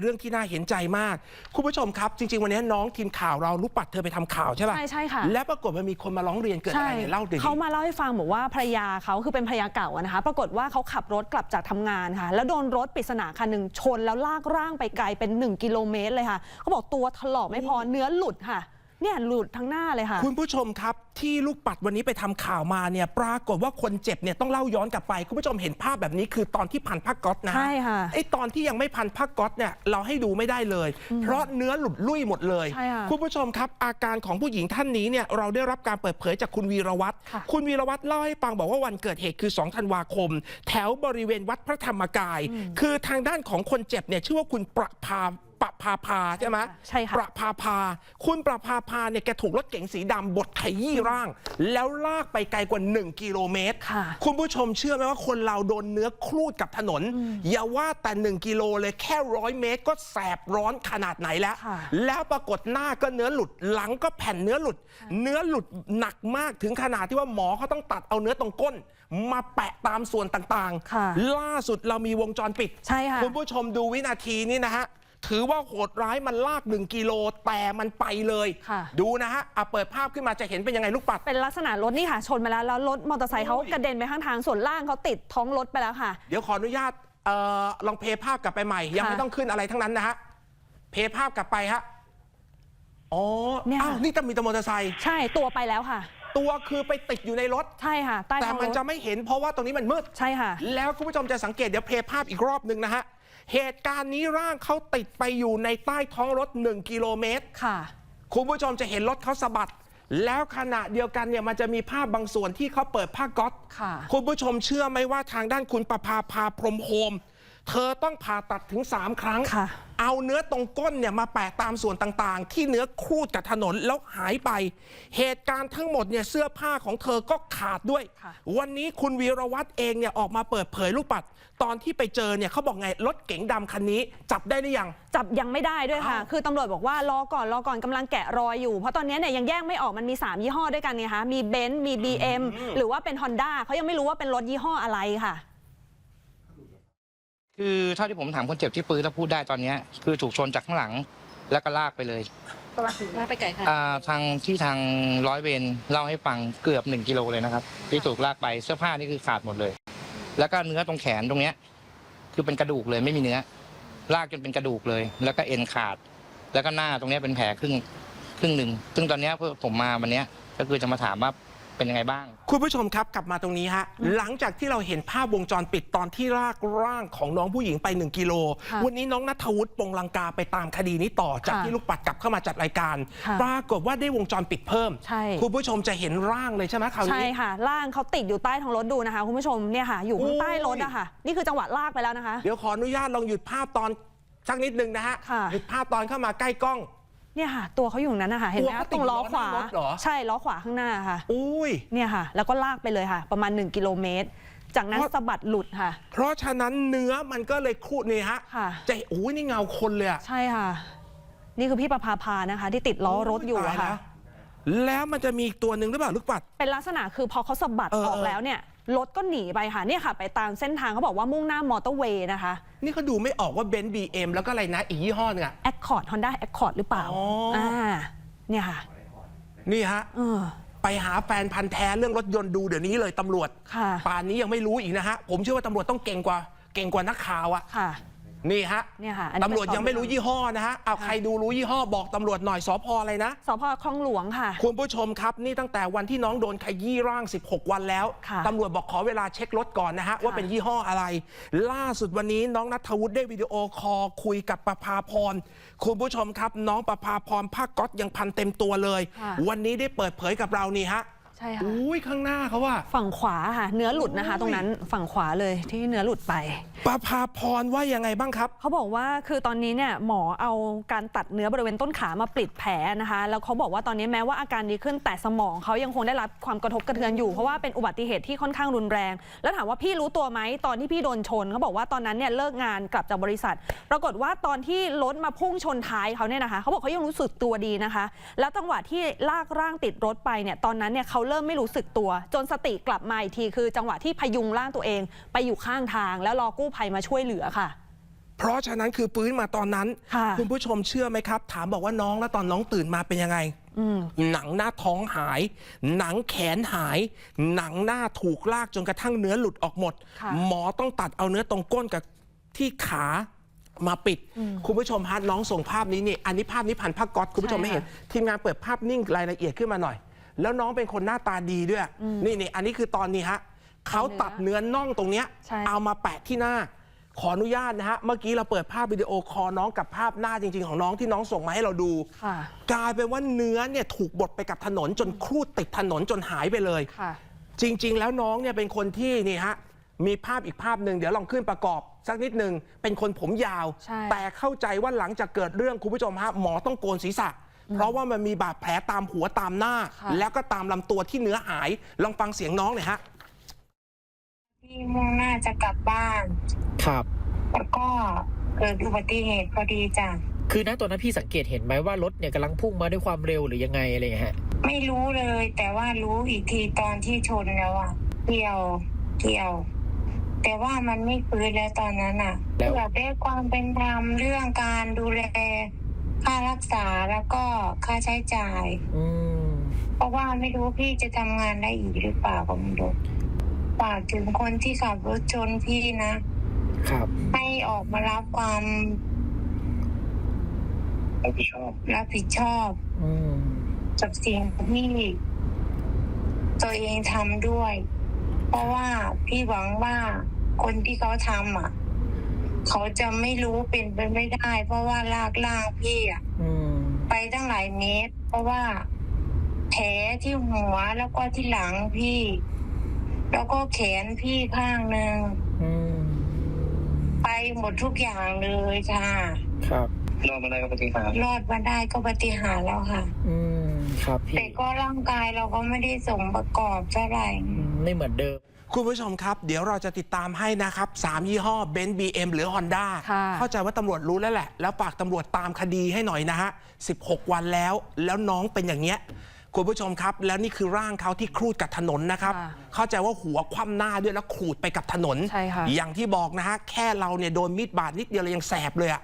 เรื่องที่น่าเห็นใจมาก คุณผู้ชมครับ จริง ๆ วันนี้น้องทีมข่าวเราลูกปัดเธอไปทำข่าวใช่ป่ะใช่ใช่ค่ะแล้วปรากฏว่ามีคนมาร้องเรียนเกิดอะไรเนี่ยเล่าดิเขามาเล่าให้ฟังบอกว่าภรรยาเขาคือเป็นภรรยาเก่าอะนะคะ ปรากฏว่าเขาขับรถกลับจากทำงานค่ะ แล้วโดนรถปริศนาคันหนึ่งชนแล้วลากร่างไปไกลเป็น 1 กิโลเมตรเลยค่ะเขาบอกตัวถลอกไม่พอเนื้อหลุดค่ะ เนี่ยหลุดทั้งหน้าเลยค่ะ คุณผู้ชมครับที่ลูกปัดวันนี้ไปทำข่าวมาเนี่ยปรากฏว่าคนเจ็บเนี่ยต้องเล่าย้อนกลับไป คุณผู้ชมเห็นภาพแบบนี้คือตอนที่พันผ้าก๊อตนะใช่ค่ะไอ้ตอนที่ยังไม่พันผ้าก๊อตเนี่ยเราให้ดูไม่ได้เลย เพราะเนื้อหลุดลุ่ยหมดเลยใช่ค่ะคุณผู้ชมครับ อาการของผู้หญิงท่านนี้เนี่ยเราได้รับการเปิดเผยจากคุณวีรวัตรค่ะคุณวีรวัตรเล่าให้ฟังบอกว่าวันเกิดเหตุคือ 2 ธันวาคม แถวบริเวณวัดพระธรรมกาย คือทางด้านของคนเจ็บเนี่ยชื่อว่าคุณประภาประ ภาพาใช่ไหมใช่ค่ะ ประภาพาคุณประภาพาเนี่ยแกถูกรถเก๋งสีดำบดขยี้ร่าง แล้วลากไปไกลกว่า 1 กิโลเมตร ค่ะ คุณผู้ชมเชื่อไหมว่าคนเราโดนเนื้อครูดกับถนน อย่าว่าแต่ 1 กิโลเลยแค่ร้อยเมตรก็แสบร้อนขนาดไหนแล้ว ค่ะ แล้วปรากฏหน้าก็เนื้อหลุดหลังก็แผ่นเนื้อหลุด เนื้อหลุดหนักมากถึงขนาดที่ว่าหมอเขาต้องตัดเอาเนื้อตรงก้น มาแปะตามส่วนต่างค่ะล่าสุดเรามีวงจรปิด ใช่ค่ะ คุณผู้ชมดูวินาทีนี้นะฮะ ถือว่าโหดร้ายมันลาก 1 กิโลแต่มันไปเลย ค่ะ ดูนะฮะอะเปิดภาพขึ้นมาจะเห็นเป็นยังไงลูกปัด เป็นลักษณะรถนี่ค่ะ ชนไปแล้วแล้วรถมอเตอร์ไซค์เขาโอ้ยกระเด็นไปข้างทางส่วนล่างเขาติดท้องรถไปแล้วค่ะ เดี๋ยวขออนุญาตเอ่อลองเพย์ภาพกลับไปใหม่ ยังค่ะไม่ต้องขึ้นอะไรทั้งนั้นนะฮะ เพย์ภาพกลับไปฮะ อ๋อเนี่ยอ้าวนี่จะมีแตมอเตอร์ไซค์ ใช่ตัวไปแล้วค่ะ ตัวคือไปติดอยู่ในรถ ใช่ค่ะใต้แต่ท้องมันรถจะไม่เห็นเพราะว่าตรงนี้มันมืด ใช่ค่ะ แล้วคุณผู้ชมจะสังเกตเดี๋ยวเพย์ภาพอีกรอบหนึ่งนะฮะ เหตุการณ์นี้ร่างเขาติดไปอยู่ในใต้ท้องรถ 1 กิโลเมตร ค่ะ คุณผู้ชมจะเห็นรถเขาสะบัด แล้วขณะเดียวกันเนี่ยมันจะมีภาพบางส่วนที่เขาเปิดผ้าก๊อตค่ะ คุณผู้ชมเชื่อไหมว่าทางด้านคุณประภาพาพรหมโฮม เธอต้องผ่าตัดถึง 3 ครั้งค่ะเอาเนื้อตรงก้นเนี่ยมาแปะตามส่วนต่างๆ ที่เนื้อครูดกับถนนแล้วหายไป เหตุการณ์ทั้งหมดเนี่ยเสื้อผ้าของเธอก็ขาดด้วยค่ะวันนี้คุณวีรวัตรเองเนี่ยออกมาเปิดเผยลูกปัด ตอนที่ไปเจอเนี่ยเขาบอกไงรถเก๋งดำคันนี้ จับได้หรือยัง จับยังไม่ได้ด้วยค่ะอ้าวคือตำรวจบอกว่ารอก่อนรอก่อนกำลังแกะรอยอยู่ เพราะตอนนี้เนี่ยยังแยกไม่ออกมันมี 3 ยี่ห้อด้วยกันไงคะมีเบนซ์มี BM หรือว่าเป็น Honda เขายังไม่รู้ว่าเป็นรถยี่ห้ออะไรค่ะ คือเท่าที่ผมถามคนเจ็บที่ปืนแล้วพูดได้ตอนเนี้ยคือถูกชนจากข้างหลังแล้วก็ลากไปเลยลากไปไกลค่ะอ่าทางที่ทางร้อยเวรเล่าให้ฟังเกือบหนึ่งกิโลเลยนะครับที่ถูกลากไปเสื้อผ้านี่คือขาดหมดเลย แล้วก็เนื้อตรงแขนตรงเนี้ย คือเป็นกระดูกเลยไม่มีเนื้อ ลากจนเป็นกระดูกเลย แล้วก็เอ็นขาด แล้วก็หน้าตรงเนี้ยเป็นแผลครึ่งครึ่งหนึ่งซึ่งตอนเนี้ยผมมาวันเนี้ยก็คือจะมาถามว่า เป็นยังไงบ้าง คุณผู้ชมครับกลับมาตรงนี้ฮะหลังจากที่เราเห็นภาพวงจรปิดตอนที่ลากร่างของน้องผู้หญิงไป 1 กิโลค่ะวันนี้น้องนัทวุฒิปงลังกาไปตามคดีนี้ต่อจากค่ะที่ลูกปัดกลับเข้ามาจัดรายการค่ะปรากฏว่าได้วงจรปิดเพิ่มใช่คุณผู้ชมจะเห็นร่างเลยใช่ไหมคราวใช่นี้ค่ะล่างเขาติดอยู่ใต้ท้องรถดูนะคะ คุณผู้ชมเนี่ยค่ะ อยู่ข้างใต้โอ้ยรถอะค่ะ นี่คือจังหวะลากไปแล้วนะคะ เดี๋ยวขออนุญาตลองหยุดภาพตอนสักนิดนึงนะฮะค่ะหยุดภาพตอนเข้ามาใกล้กล้อง เนี่ยค่ะ ตัวเขาอยู่ตรงนั้นนะคะเห็นไหมตัวเขาคะติตดรงล้ออยู่ขวาล้อหน้ารถเหรอ ใช่ล้อขวาข้างหน้าค่ะ อุ้ย เนี่ยค่ะ แล้วก็ลากไปเลยค่ะ ประมาณ 1 กิโลเมตร จากนั้นเพราะ สะบัดหลุดค่ะ เพราะฉะนั้นเนื้อมันก็เลยครูดนี่ฮะค่ะ จะอุ้ยนี่เงาคนเลยอะใช่ค่ะ นี่คือพี่ประภาพานะคะ ที่ติดล้อรถอยู่ตาอะค่ะแล้วแล้วมันจะมีอีกตัวหนึ่งหรือเปล่าลูกปัด เป็นลักษณะคือพอเขาสะบัดเออออกเออ แล้วเนี่ย รถก็หนีไปค่ะเนี่ยค่ะ ไปตามเส้นทางเขาบอกว่ามุ่งหน้ามอเตอร์เวย์นะคะนี่เขาดูไม่ออกว่าเบนซ์บีเอ็มแล้วก็อะไรนะอีกยี่ห้อหนึงอะ Accord Honda Accord หรือเปล่าอ๋ออ่อ่าเนี่ยค่ะนี่ฮะ เออไปหาแฟนพันธ์แท้เรื่องรถยนต์ดูเดี๋ยวนี้เลยตำรวจ ค่ะป่านนี้ยังไม่รู้อีกนะฮะ ผมเชื่อว่าตำรวจต้องเก่งกว่า เก่งกว่านักข่าวอะ ค่ะ นี่ฮะเนี่ยค่ะอันนี้ตำรวจยังไม่รู้เป็นยี่ห้อนะฮะเอาใครดูรู้ยี่ห้อบอกตำรวจหน่อยสพอะไรนะ สพคลองหลวงค่ะ คุณผู้ชมครับ นี่ตั้งแต่วันที่น้องโดนขยี้ร่าง 16 วันแล้วค่ะตำรวจบอกขอเวลาเช็ครถก่อนนะฮะ ว่าเป็นยี่ห้ออะไร ล่าสุดวันนี้น้องนัทวุฒิได้วิดีโอคอลคุยกับประภาพรคุณผู้ชมครับ น้องประภาพรผ้าก๊อตยังพันเต็มตัวเลย ค่ะ วันนี้ได้เปิดเผยกับเรานี่ฮะ ใช่ค่ะ อุ้ยข้างหน้าเขาว่า ฝั่งขวาค่ะ เนื้อหลุดนะคะโอ้ยตรงนั้นฝั่งขวาเลยที่เนื้อหลุดไป ประภาพรว่ายังไงบ้างครับ เขาบอกว่าคือตอนนี้เนี่ยหมอเอาการตัดเนื้อบริเวณต้นขามาปิดแผลนะคะ แล้วเขาบอกว่าตอนนี้แม้ว่าอาการดีขึ้นแต่สมองเขายังคงได้รับความกระทบกระเทือนอยู่เพราะว่าเป็นอุบัติเหตุที่ค่อนข้างรุนแรง แล้วถามว่าพี่รู้ตัวไหมตอนที่พี่โดนชนเขาบอกว่าตอนนั้นเนี่ยเลิกงานกลับจากบริษัท ปรากฏว่าตอนที่รถมาพุ่งชนท้ายเขาเนี่ยนะคะเขาบอกเขายังรู้สึกตัวดีนะคะ แล้วจังหวะที่ลากร่างติดรถไปเนี่ยตอนนั้นเนี่ยเขาเริ่มไม่รู้สึกตัว จนสติกลับมาอีกทีคือ จังหวะที่พยุงร่างตัวเอง ไปอยู่ข้างทาง แล้วรอกู้ภัยมาช่วยเหลือค่ะ เพราะฉะนั้นคือฟื้นมาตอนนั้น ค่ะณผู้ชมเชื่อไหมครับ ถามบอกว่าน้องแล้วตอนน้องตื่นมาเป็นยังไง อืม หนังหน้าท้องหาย หนังแขนหาย หนังหน้าถูกลากจนกระทั่งเนื้อหลุดออกหมด ค่ะ หมอต้องตัดเอาเนื้อตรงก้นกับที่ขามาปิด คุณผู้ชมฮะน้องส่งภาพนี้นี่ อันนี้ภาพนี้พันผ้าก๊อตคุณผู้ชมใช่ไม่เห็นค่ะทีมงานเปิดภาพนิ่งรายละเอียดขึ้นมาหน่อย แล้วน้องเป็นคนหน้าตาดีด้วยนี่นี่อันนี้คือตอนนี้ฮะเขาตัดเนื้อน่องตรงเนี้ยใช่เอามาแปะที่หน้า ขออนุญาตนะฮะ เมื่อกี้เราเปิดภาพวิดีโอคอลน้องกับภาพหน้าจริง ๆ ของน้องที่น้องส่งมาให้เราดูค่ะกลายเป็นว่าเนื้อเนี่ยถูกบดไปกับถนนจนครูดติดถนนจนหายไปเลยค่ะจริง ๆ แล้วน้องเนี่ยเป็นคนที่นี่ฮะมีภาพอีกภาพหนึ่งเดี๋ยวลองขึ้นประกอบสักนิดหนึ่งเป็นคนผมยาวใช่แต่เข้าใจว่าหลังจากเกิดเรื่องคุณผู้ชมฮะหมอต้องโกนศีรษะ เพราะว่ามันมีบาดแผลตามหัวตามหน้าค่ะแล้วก็ตามลำตัวที่เนื้อหาย ลองฟังเสียงน้องหน่อยฮะที่มุ่งหน้าจะกลับบ้าน ครับ แล้วก็เกิดอุบัติเหตุพอดีจ้ะคือณตอนนั้นพี่สังเกตเห็นไหมว่ารถเนี่ยกำลังพุ่งมาด้วยความเร็วหรือยังไงอะไรอย่างเงี้ยฮะ ไม่รู้เลย แต่ว่ารู้อีกทีตอนที่ชนแล้วอะเที่ยวเที่ยว แต่ว่ามันไม่ฟื้นแล้วตอนนั้นอะแล้วอยากได้ความเป็นธรรมเรื่องการดูแล ค่ารักษาแล้วก็ค่าใช้จ่าย อืม เพราะว่าไม่รู้พี่จะทำงานได้อีกหรือเปล่าก็ไม่รู้ฝากถึงคนที่ขับรถชนพี่นะ ครับ ให้ออกมารับความรับผิดชอบ รับผิดชอบอืม กับสิ่งที่ตัวเองทำด้วย เพราะว่าพี่หวังว่าคนที่เขาทำอะ เขาจะไม่รู้เป็นไปไม่ได้ เพราะว่าลากล่างพี่อะอืมไปตั้งหลายเมตร เพราะว่าแผลที่หัวแล้วก็ที่หลังพี่ แล้วก็แขนพี่ข้างหนึ่งอืมไปหมดทุกอย่างเลยค่ะ ครับรอดมาได้ก็ปฏิหารรอดมาได้ก็ปฏิหารย์แล้วค่ะ อืม ครับพี่แต่ก็ร่างกายเราก็ไม่ได้สมประกอบเท่าไหร่อืมไม่เหมือนเดิม คุณผู้ชมครับ เดี๋ยวเราจะติดตามให้นะครับสามยี่ห้อเบนซ์บีเอ็มหรือ Honda ค่ะเข้าใจว่าตำรวจรู้แล้วแหละ แล้วฝากตำรวจตามคดีให้หน่อยนะฮะ 16 วันแล้วแล้วน้องเป็นอย่างเงี้ยคุณผู้ชมครับ แล้วนี่คือร่างเขาที่ครูดกับถนนนะครับค่ะเข้าใจว่าหัวคว่ำหน้าด้วยแล้วขูดไปกับถนนใช่ค่ะอย่างที่บอกนะฮะแค่เราเนี่ยโดนมีดบาดนิดเดียวเรายังแสบเลยอะ